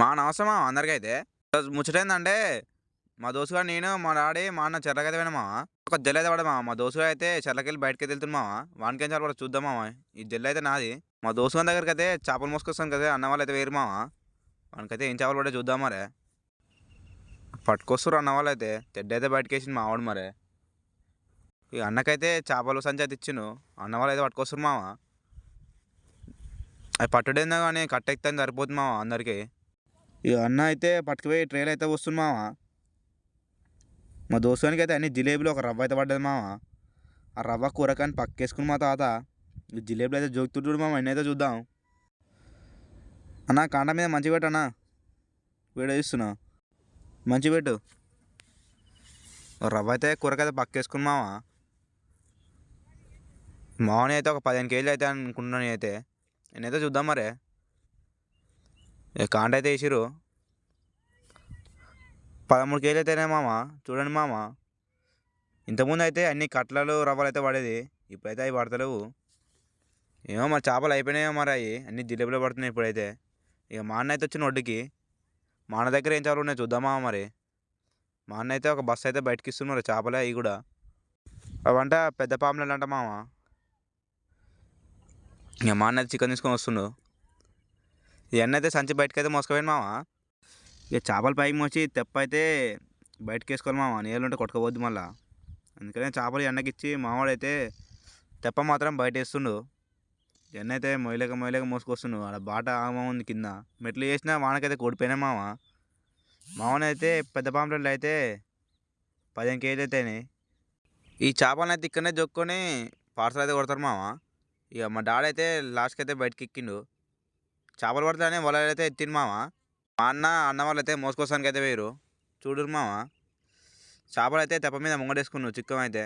మా అవసరమా అందరికైతే ఈరోజు ముచ్చటేందంటే మా దోస్తుగా నేను మా డాడీ మా అన్న చెర్లకైతే పోయినా ఒక జల్ అయితే పడమా మా దోస్తుగా అయితే చెర్లకెళ్ళి బయటకి వెళ్తున్నామా మామ వానికేం చాలా చూద్దామా ఈ జల్ అయితే నాది. మా దోస్తుగా దగ్గరికి అయితే చేపలు మోసుకొస్తాను కదా అన్న వాళ్ళు అయితే వేరుమావా వానికైతే ఏం చేపలు పడే చూద్దాం మరే. పట్టుకొస్తారు అన్న వాళ్ళు అయితే. తెడ్డ అయితే బయటకు వేసింది మా ఆవిడ మరే. ఈ అన్నకైతే చేపలు సంచి అయితే ఇచ్చిను అన్న వాళ్ళు అయితే పట్టుకొస్తారు మావా. అది పట్టుడేందో కానీ కట్టెక్తే సరిపోతుంది మావా అందరికీ. ఇక అన్న అయితే పట్టుకుపోయి ట్రైల్ అయితే వస్తుంది మామ. మా దోస్తునికి అయితే అన్ని జిలేబీలు ఒక రవ్వ అయితే పడ్డది మామ. ఆ రవ్వ కూరకాని పక్కేసుకుని మా తాత. ఈ జిలేబీలు అయితే జోకుతుంటాడు మామ ఎన్నైతే చూద్దాం. అన్న కాండ మీద మంచి పెట్టు అన్న. వీడియో చూస్తున్నా మంచి పెట్టు. రవ్వ అయితే కూరకైతే పక్కేసుకుని మామ. మామని అయితే ఒక పదిహేను కేజీలు అయితే అనుకుంటున్నాను అయితే నేనైతే చూద్దాం మరే. కాంట అయితే వేసిరు పదమూడు కేజీలు అయితేనే మామ చూడండి మామ. ఇంతకుముందు అయితే అన్ని కట్లలు రవ్వలు అయితే పడేది ఇప్పుడైతే అవి పడతలేవు. ఏమో మరి చేపలు అయిపోయినాయో మరి అవి అన్ని జిలేబులు పడుతున్నాయి ఇప్పుడైతే. ఇక మా అన్న అయితే వచ్చిన ఒడ్డుకి. మా అన్న దగ్గర ఏం చేపలు ఉన్నాయి చూద్దామా మరి. మా అన్న అయితే ఒక బస్సు అయితే బయటకి ఇస్తున్నారు చేపలే అవి కూడా. అవంట పెద్ద పాములు అంట మామ. ఇక మా అన్న అయితే చికెన్ తీసుకొని వస్తుండు. ఇవన్నైతే అయితే సంచి బయటకైతే అయితే మోసుకుపోయింది మామ ఇక చేపలు పైకి మోసి తెప్ప అయితే బయటకు వేసుకోవాలి మామ నీళ్ళు ఉంటే కొట్టుకోవద్దు మళ్ళా. అందుకనే చేపలు ఎండకి ఇచ్చి తెప్ప మాత్రం బయట వేస్తుండు ఎన్న అయితే మొయ్యలేక మొయ్యలేక మోసుకొస్తుండు. ఆడ బాట ఆగమా ఉంది కింద. మెట్లు వేసినా వానకైతే కూడిపోయినా మామ మామనైతే పెద్ద పాంప్లెట్లు అయితే పదిహేను కేజీలు అయితేనే ఈ చేపలను అయితే ఇక్కడనే జొక్కొని పార్సల్ అయితే కొడతారు మామ ఇక మా డాడీ అయితే లాస్ట్కి అయితే బయటకి ఎక్కిండు. చేపలు పడతానే వల అయితే ఎత్తిండు మామ. మా అన్న అన్న వాళ్ళు అయితే మోసుకోసానికి అయితే వేరు చూడరు మామ. చేపలు అయితే తెప్ప మీద ముంగడేసుకున్నావు చిక్కం అయితే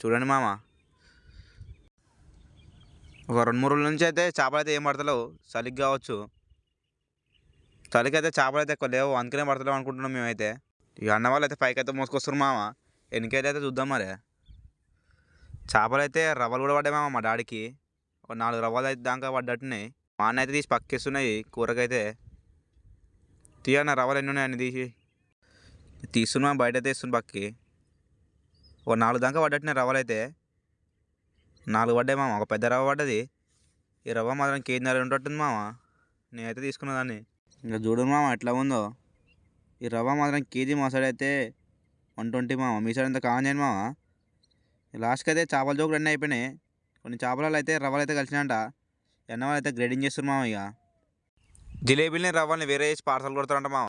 చూడండి మామ. ఒక రెండు మూడు రోజుల నుంచి అయితే చేపలు అయితే ఏం పడతలేవు. చలికి కావచ్చు. చలికి అయితే చేపలు అయితే ఎక్కువ లేవు. అందుకనే పడతలేవు అనుకుంటున్నాం మేమైతే. ఇక అన్న వాళ్ళు అయితే పైకి అయితే మోసుకొస్తారు మామ. ఎన్నికైతే అయితే చూద్దాం మరి. చేపలు అయితే రవ్వలు కూడా పడ్డాయి మామ మా డాడీకి. ఒక నాలుగు రవ్వలు అయితే దాకా పడ్డట్టున్నాయి. మా అన్న అయితే తీసి పక్కేస్తున్నాయి కూరకైతే తీయన్న రవ్వలు ఎన్ని ఉన్నాయని తీసి. తీస్తున్నా బయట అయితే ఇస్తున్నా పక్కి. ఒక నాలుగు దాకా పడ్డట్టున్నాయి రవ్వలు అయితే నాలుగు పడ్డాయి మామ ఒక పెద్ద రవ్వ పడ్డది. ఈ రవ్వ మాత్రం కేజీన్నర ఉంటుంటుంది మామ. నేనైతే తీసుకున్న దాన్ని. ఇంకా చూడు మామ ఎట్లా ఉందో. ఈ రవ్వ మాత్రం కేజీ మా సైడ్ అయితే వన్ ట్వంటీ మామ మీ సైడ్ అంతా కావాలి చేయండి మామ. లాస్ట్కి అయితే చేపల జోకులు అన్నీ అయిపోయినాయి. కొన్ని చేపలలో అయితే రవ్వలు అయితే కలిసినాయంట. ఎన్నో అయితే గ్రేడింగ్ చేస్తున్నారు మామ ఇక జిలేబీలని రవ్వని వేరే చేసి పార్సల్ కొడతారంట మామ.